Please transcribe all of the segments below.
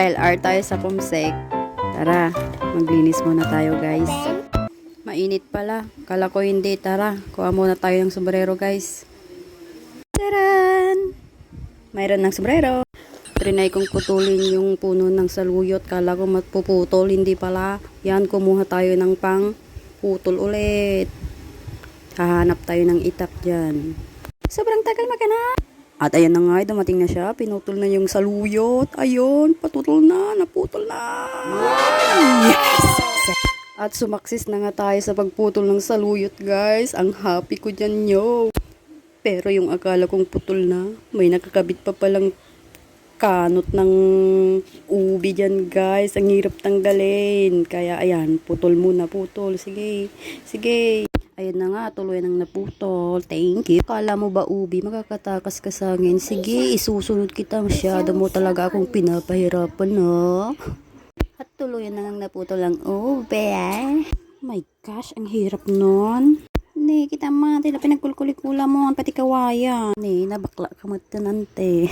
Dahil art tayo sa kumsek, tara, maglinis muna tayo guys. Mainit pala. Kala ko hindi. Tara, kuha muna tayo ng sombrero guys. Taran! Mayroon ng sombrero. Trinay kong putulin yung puno ng saluyot. Kala ko matpuputol. Hindi pala. Yan, kumuha tayo ng pang putol ulit. Hahanap tayo ng itak dyan. Sobrang tagal maghanap. At ayan na nga, dumating na siya. Pinutol na yung saluyot. Ayun, patutol na. Naputol na. Yes! At sumaksis na nga tayo sa pagputol ng saluyot, guys. Ang happy ko dyan, yo. Pero yung akala kong putol na, may nakakabit pa palang kanot ng ubi dyan, guys. Ang hirap tanggalin. Kaya, ayan, putol muna, putol. Sige, sige. Ayun na nga, tuloy nang naputol. Thank you. Kala mo ba, ubi, makakatakas ka sa akin? Sige, isusunod kita. Masyado mo talaga akong pinapahirapan, no? At tuloy na ngang naputol ang ube. My gosh, ang hirap nun. Ni, kita man, tila pinagkulkulikula mo, pati kawayan. Ni, nabakla ka matanante.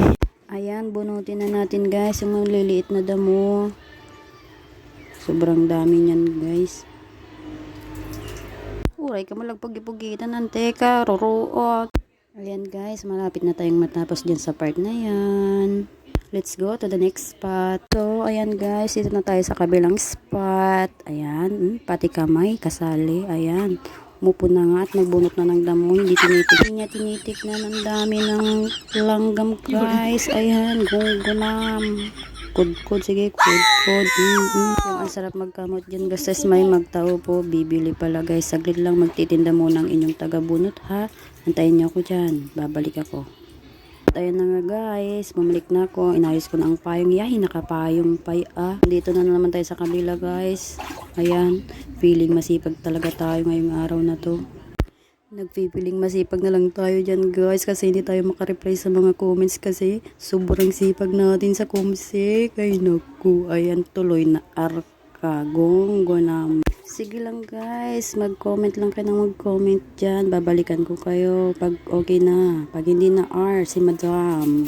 Ayan, bunutin na natin guys, yung mga na damo. Sobrang dami niyan guys. Uray ka malagpag-ipugitan, ante ka, ruruot. Ayan guys, malapit na tayong matapos dyan sa part na yan. Let's go to the next spot. So, ayan guys, dito na tayo sa kabilang spot. Ayan, hmm, pati kamay, kasali. Ayan, umupo na nga at nagbunot na ng damo. Hindi tinitik. Niya tinitik na ng dami ng langgam guys. Ayan, gunggunam. Kudkod, sige, kudkod. Mm -hmm. Yung ang sarap magkamot dyan. Basta may magtao po, bibili pala guys. Saglit lang magtitinda muna ang inyong taga-bunot ha. Antayin niyo ako dyan. Babalik ako. At na nga guys, bumalik na ako. Inayos ko na ang payong. Yahi, nakapayong pay ah. Dito na naman tayo sa kabila guys. Ayan, feeling masipag talaga tayo ngayong araw na to. Nagpipiling masipag na lang tayo dyan guys kasi hindi tayo makareply sa mga comments kasi sobrang sipag natin sa kumsik. Ay naku, ayan tuloy na arka. Gonggo naman. Sige lang guys, mag-comment lang kayo ng mag-comment dyan. Babalikan ko kayo pag okay na. Pag hindi na R, si Madam.